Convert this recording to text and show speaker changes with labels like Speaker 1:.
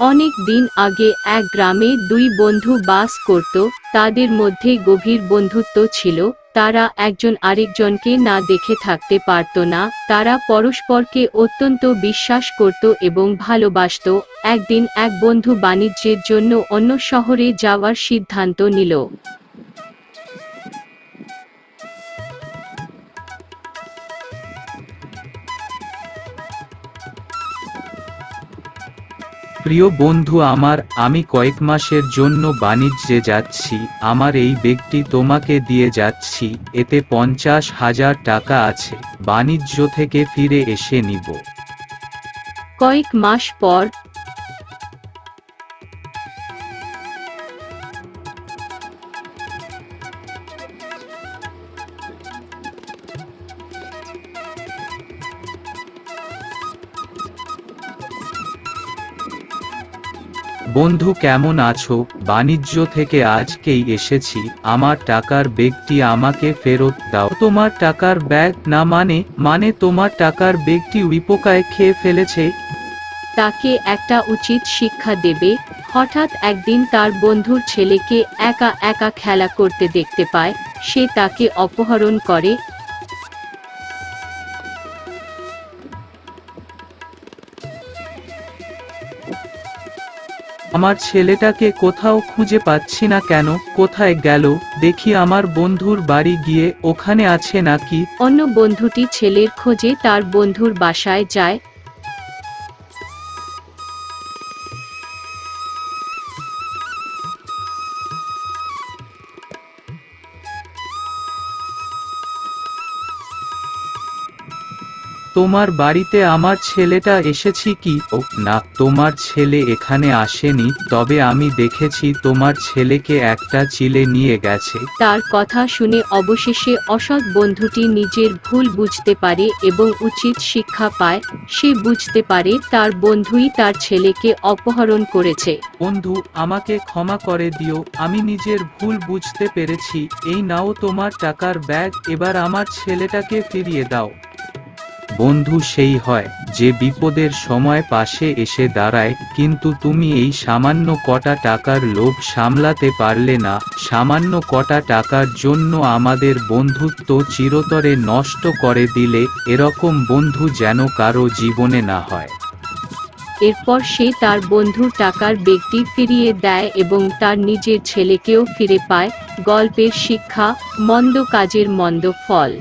Speaker 1: অনেক দিন আগে এক গ্রামে দুই বন্ধু বাস করত, তাদের মধ্যে গভীর বন্ধুত্ব ছিল, তারা একজন আরেকজনকে না দেখে থাকতে পারত না, তারা পরস্পরকে অত্যন্ত বিশ্বাস করত এবং ভালোবাসত, একদিন এক বন্ধু বাণিজ্যের জন্য অন্য শহরে যাওয়ার সিদ্ধান্ত নিল।
Speaker 2: প্রিয় বন্ধু আমার, আমি কয়েক মাসের জন্য বাণিজ্যে যাচ্ছি, আমার এই ব্যক্তি তোমাকে দিয়ে যাচ্ছি, এতে পঞ্চাশ হাজার টাকা আছে, বাণিজ্য থেকে ফিরে এসে নিব।
Speaker 1: কয়েক মাস পর
Speaker 2: বন্ধু কেমন আছো? বাণিজ্য থেকে আজকেই এসেছি। আমার টাকার ব্যক্তি আমাকে ফেরত দাও। তোমার টাকার ব্যাগ না মানে মানে তোমার টাকার ব্যক্তি উইপোকায় খেয়ে ফেলেছে?
Speaker 1: তাকে একটা উচিত শিক্ষা দেবে। হঠাৎ একদিন তার বন্ধুর ছেলেকে একা একা খেলা করতে দেখতে পায়। সে তাকে অপহরণ করে।
Speaker 2: আমার ছেলেটাকে কোথাও খুঁজে পাচ্ছি না কেন? কোথায় গেল? দেখি আমার বন্ধুর বাড়ি গিয়ে ওখানে আছে নাকি?
Speaker 1: অন্য বন্ধুটি ছেলের খোঁজে তার বন্ধুর বাসায় যায়।
Speaker 2: তোমার বাড়িতে আমার ছেলেটা এসেছি কি? ও না তোমার ছেলে এখানে আসেনি তবে আমি দেখেছি তোমার ছেলেকে একটা চিলে নিয়ে গেছে।
Speaker 1: তার কথা শুনে অবশেষে অসৎ বন্ধুটি নিজের ভুল বুঝতে পারে এবং উচিত শিক্ষা পায় সে বুঝতে পারে তার বন্ধুই তার ছেলেকে অপহরণ করেছে।
Speaker 2: বন্ধু আমাকে ক্ষমা করে দিও আমি নিজের ভুল বুঝতে পেরেছি এই নাও তোমার টাকার ব্যাগ এবার আমার ছেলেটাকে ফিরিয়ে দাও। বন্ধু সেই হয়, যে বিপদের সময় পাশে এসে দাঁড়ায়, কিন্তু তুমি এই সামান্য কটা টাকার লোভ সামলাতে পারলে না, সামান্য কটা টাকার জন্য আমাদের বন্ধুত্ব চিরতরে নষ্ট করে দিলে, এরকম বন্ধু যেন কারও জীবনে না হয়।
Speaker 1: এরপর সে তার বন্ধুর টাকার ব্যক্তি ফিরিয়ে দেয় এবং তার নিজের ছেলেকেও ফিরে পায়, গল্পের শিক্ষা, মন্দ কাজের মন্দ ফল।